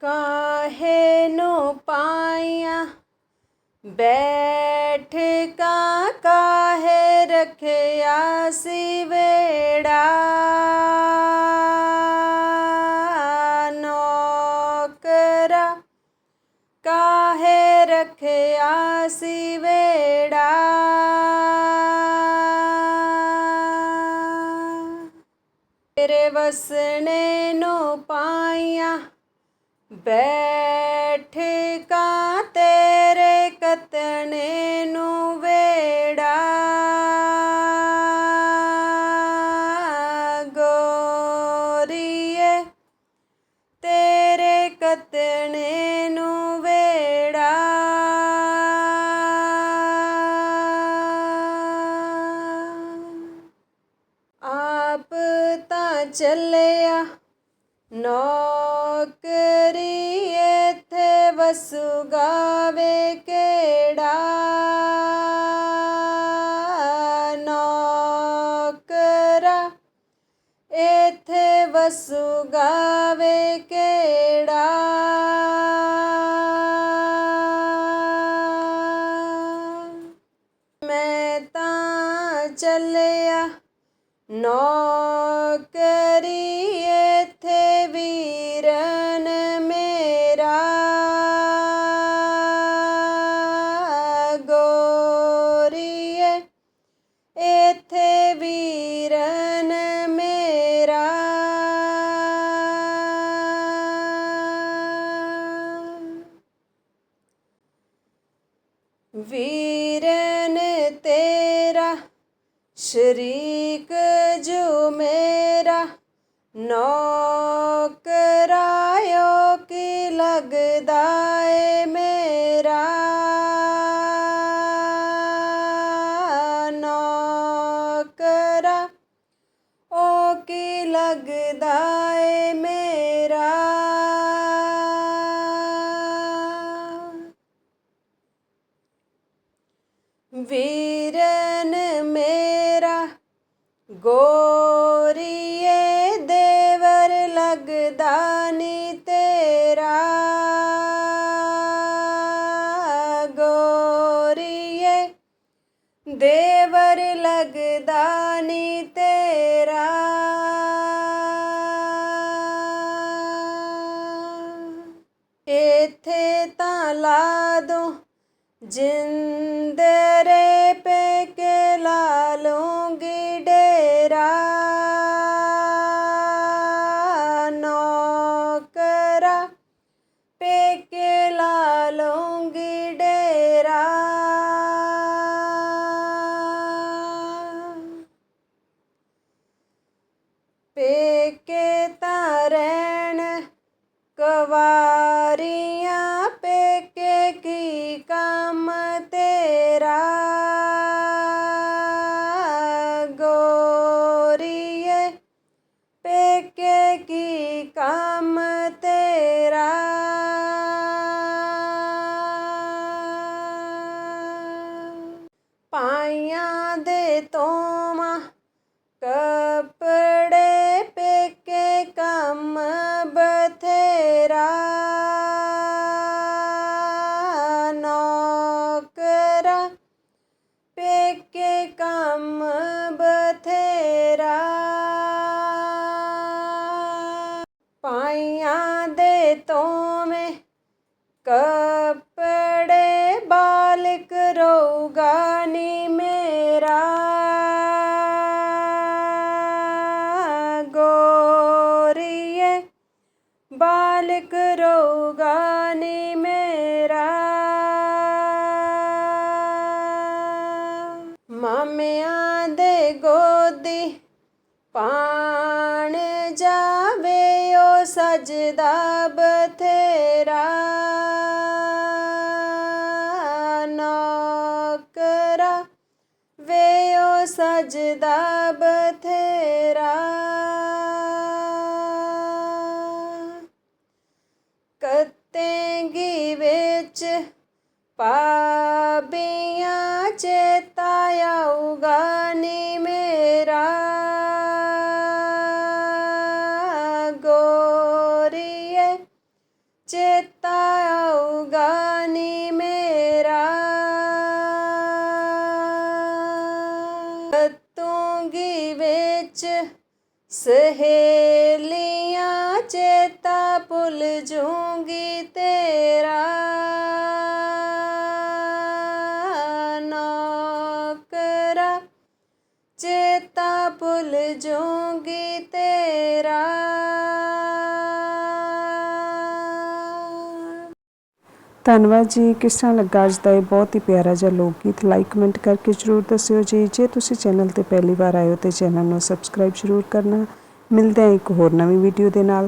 ਕਾਹੇ ਨੂੰ ਪਾਇਆ? ਬੈਠ ਕਾ ਕਾਹੇ ਰਖਿਆ ਸੀ ਵੇੜਾ? ਨੌਕਰਾ ਕਾਹੇ ਰਖਿਆ ਸੀ ਵੇੜਾ? ਤੇਰੇ ਵਸਣੇ ਨੂੰ ਪਾਇਆ। ਪੈਠ ਕਾ ਤੇਰੇ ਕਤਣੇ ਨੂੰ ਵੇੜਾ। ਗੋਰੀਏ ਤੇਰੇ ਕਤਣੇ ਨੂੰ ਵੇੜਾ। ਆਪ ਤਾਂ ਚੱਲਿਆ ਨੌਕਰੀ ਇੱਥੇ ਵਸੂਗਾ ਵੇ ਕਿਹੜਾ? ਨੌਕਰਾ ਇੱਥੇ ਵਸੂਗਾ ਵੇ ਕਿਹੜਾ? ਮੈਂ ਤਾਂ ਚੱਲਿਆ ਨੌ ਵੀਰਨ ਤੇਰਾ ਸ਼ਰੀਕ ਜੋ ਮੇਰਾ ਨੌਕਰਾਇਓ ਕੀ ਲੱਗਦਾ ਏ ਮੇਰਾ? ਨੌਕਰਾ ਓ ਕੀ ਲੱਗਦਾ ਵੀਰਨ ਮੇਰਾ, ਗੋਰੀਏ ਦੇਵਰ ਲੱਗਦਾ ਨੀ ਤੇਰਾ। ਗੋਰੀਏ ਦੇਵਰ ਲੱਗਦਾ ਨੀ ਤੇਰਾ। ਇੱਥੇ ਤਾਂ ਲਾ ਦੋ ਜਿੰਦਰੇ ਕਵਾਰੀਆਂ ਪੇਕੇ ਕੀ ਕੰਮ ਤੇਰਾ? ਗੋਰੀਏ ਪੇਕੇ ਕੀ ਕੰਮ ਤੇਰਾ? ਪਾਈਆਂ ਦੇ ਤੋਮਾ ਕੱਪੜੇ ਬਾਲਕ ਰੋਗਾ ਨੀ ਮੇਰਾ। ਗੋਰੀਏ ਬਾਲਕ ਰੋਗਾ ਨੀ ਮੇਰਾ। ਮਾਮਿਆਂ ਦੇ ਗੋਦੀ ਪਾਣ ਜਾਵੇ ਓ ਸਜਦਾ ਬਥੇਰਾ। ਕਤੇਂਗੀ ਵਿੱਚ ਪਾਬੀਆਂ ਚੇਤਾ ਆਊਗਾ ਨੀ ਮੇਰਾ। ਗੋਰੀਏ ਚੇਤਾ ਆਊਗਾ ਨੀ ਸਹੇਲੀਆਂ ਚੇਤਾ ਭੁੱਲ ਜੂੰਗੀ ਤੇਰਾ। ਨੌਕਰਾ ਚੇਤਾ ਭੁੱਲ ਜੂੰਗੀ ਤੇਰਾ। ਧੰਨਵਾਦ ਜੀ। ਕਿਸ ਤਰ੍ਹਾਂ ਲੱਗਾ ਅੱਜ ਦਾ ਇਹ ਬਹੁਤ ਹੀ ਪਿਆਰਾ ਜਿਹਾ ਲੋਕ ਗੀਤ? ਲਾਈਕ ਕਮੈਂਟ ਕਰਕੇ ਜਰੂਰ ਦੱਸਿਓ ਜੀ। ਜੇ ਤੁਸੀਂ ਚੈਨਲ ਤੇ ਪਹਿਲੀ ਵਾਰ ਆਏ ਹੋ ਤੇ ਚੈਨਲ ਨੂੰ ਸਬਸਕ੍ਰਾਈਬ ਜਰੂਰ ਕਰਨਾ। ਮਿਲਦੇ ਹਾਂ ਇੱਕ ਹੋਰ ਨਵੀਂ ਵੀਡੀਓ ਦੇ ਨਾਲ।